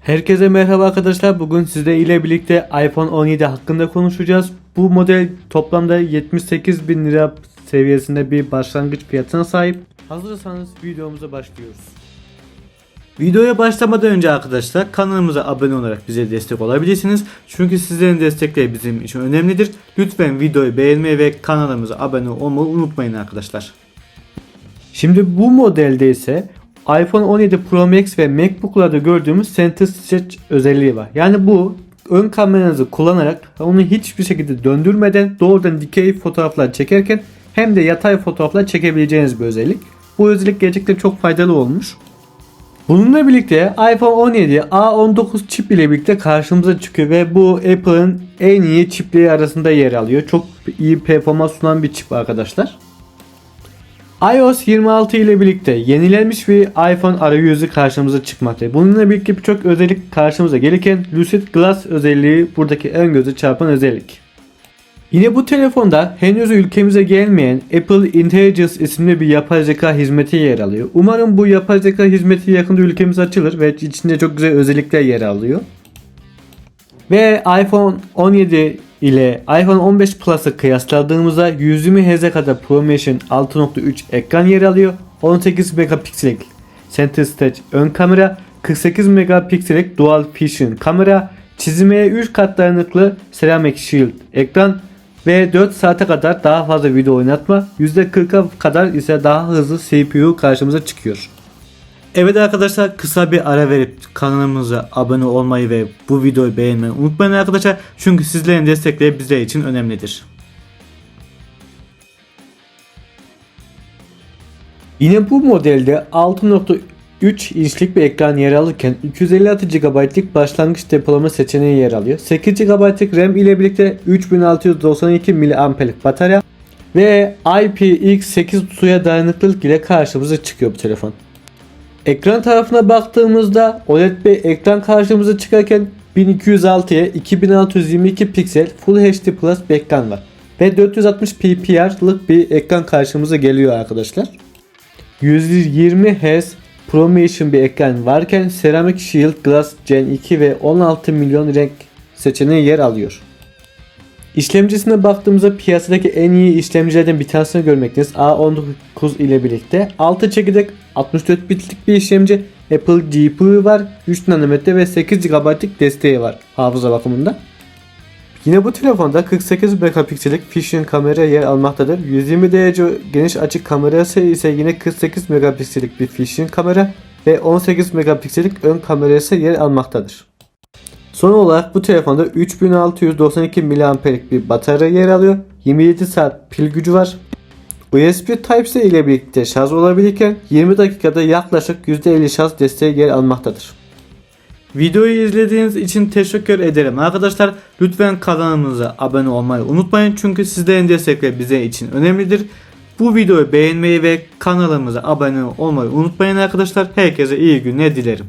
Herkese merhaba arkadaşlar. Bugün sizle ile birlikte iPhone 17 hakkında konuşacağız. Bu model toplamda 78 bin lira seviyesinde bir başlangıç fiyatına sahip. Hazırsanız videomuza başlıyoruz. Videoya başlamadan önce arkadaşlar kanalımıza abone olarak bize destek olabilirsiniz. Çünkü sizlerin destekleri bizim için önemlidir. Lütfen videoyu beğenmeyi ve kanalımıza abone olmayı unutmayın arkadaşlar. Şimdi bu modelde ise iPhone 17 Pro Max ve MacBook'larda gördüğümüz Center Stretch özelliği var. Yani bu ön kameranızı kullanarak onu hiçbir şekilde döndürmeden doğrudan dikey fotoğraflar çekerken hem de yatay fotoğraflar çekebileceğiniz bir özellik. Bu özellik gerçekten çok faydalı olmuş. Bununla birlikte iPhone 17 A19 çip ile birlikte karşımıza çıkıyor ve bu Apple'ın en iyi çipleri arasında yer alıyor. Çok iyi performans sunan bir çip arkadaşlar. iOS 26 ile birlikte yenilenmiş bir iPhone arayüzü karşımıza çıkmakta. Bununla birlikte birçok özellik karşımıza gelirken Lucid Glass özelliği buradaki en göze çarpan özellik. Yine bu telefonda henüz ülkemize gelmeyen Apple Intelligence isimli bir yapay zeka hizmeti yer alıyor. Umarım bu yapay zeka hizmeti yakında ülkemize açılır ve içinde çok güzel özellikler yer alıyor. Ve iPhone 17 ile iPhone 15 Plus'ı kıyasladığımızda 120 Hz'e kadar ProMotion 6.3 ekran yer alıyor. 18 megapiksellik Center Stage ön kamera, 48 megapiksellik Dual Vision kamera, çizmeye 3 kat dayanıklı Ceramic Shield ekran ve 4 saate kadar daha fazla video oynatma, %40'a kadar ise daha hızlı CPU karşımıza çıkıyor. Evet arkadaşlar kısa bir ara verip kanalımıza abone olmayı ve bu videoyu beğenmeyi unutmayın arkadaşlar. Çünkü sizlerin destekleri bizler için önemlidir. Yine bu modelde 6.3 inçlik bir ekran yer alırken 256 GB'lık başlangıç depolama seçeneği yer alıyor. 8 GB'lık RAM ile birlikte 3692 mAh'lik batarya ve IPX8 suya dayanıklılık ile karşımıza çıkıyor bu telefon. Ekran tarafına baktığımızda OLED bir ekran karşımıza çıkarken 1206'ya 2622 piksel Full HD Plus bir ekran var. Ve 460 ppr'lık bir ekran karşımıza geliyor arkadaşlar. 120 Hz ProMotion bir ekran varken Ceramic Shield Glass Gen 2 ve 16 milyon renk seçeneği yer alıyor. İşlemcisine baktığımızda piyasadaki en iyi işlemcilerden bir tanesini görmekteyiz. A19 ile birlikte 6 çekirdek 64 bitlik bir işlemci. Apple GPU var. 3 nanometre ve 8 GB'lık desteği var hafıza bakımında. Yine bu telefonda 48 megapiksellik Fusion kamera yer almaktadır. 120 derece geniş açı kamerası ise yine 48 megapiksellik bir Fusion kamera ve 18 megapiksellik ön kamerası yer almaktadır. Son olarak bu telefonda 3692 mAh'lik bir batarya yer alıyor. 27 saat pil gücü var. USB Type-C ile birlikte şarj olabilirken 20 dakikada yaklaşık %50 şarj desteği yer almaktadır. Videoyu izlediğiniz için teşekkür ederim. Arkadaşlar lütfen kanalımıza abone olmayı unutmayın. Çünkü sizlerin destekleri bize için önemlidir. Bu videoyu beğenmeyi ve kanalımıza abone olmayı unutmayın arkadaşlar. Herkese iyi günler dilerim.